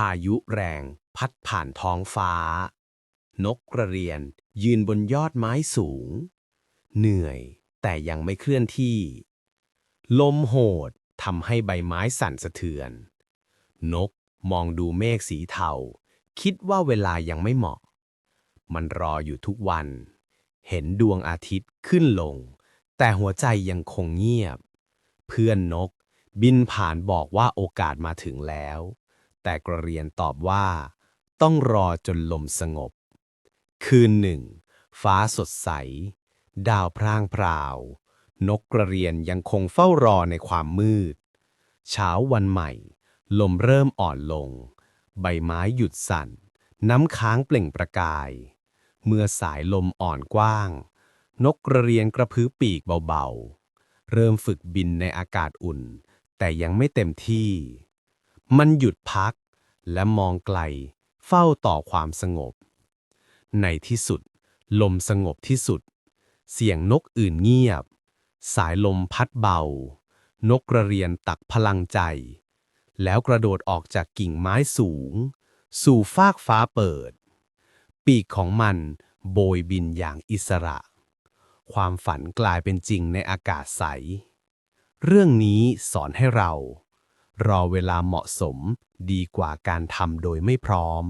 พายุแรง พัดผ่านท้องฟ้า นกกระเรียนยืนบนยอดไม้สูง เหนื่อยแต่ยังไม่เคลื่อนที่ ลมโหดทำให้ใบไม้สั่นสะเทือน นกมองดูเมฆสีเทา คิดว่าเวลายังไม่เหมาะ มันรออยู่ทุกวัน เห็นดวงอาทิตย์ขึ้นลง แต่หัวใจยังคงเงียบ เพื่อนนกบินผ่านบอกว่าโอกาสมาถึงแล้ว แต่กระเรียนตอบว่า ต้องรอจนลมสงบ คืนหนึ่ง ฟ้าสดใส ดาวพร่างพราว นกกระเรียนยังคงเฝ้ารอในความมืด เช้าวันใหม่ ลมเริ่มอ่อนลง ใบไม้หยุดสั่น น้ำค้างเปล่งประกาย เมื่อสายลมอ่อนกว้าง นกกระเรียนกระพือปีกเบาๆ เริ่มฝึกบินในอากาศอุ่น แต่ยังไม่เต็มที่ มันหยุดพัก และมองไกล เฝ้าต่อความสงบ ในที่สุด ลมสงบที่สุด เสียงนกอื่นเงียบ สายลมพัดเบา นกกระเรียนตักพลังใจ แล้วกระโดดออกจากกิ่งไม้สูง สู่ฟากฟ้าเปิด ปีกของมันโบยบินอย่างอิสระ ความฝันกลายเป็นจริงในอากาศใส เรื่องนี้สอนให้เรา รอเวลาเหมาะสม ดีกว่าการทำโดยไม่พร้อม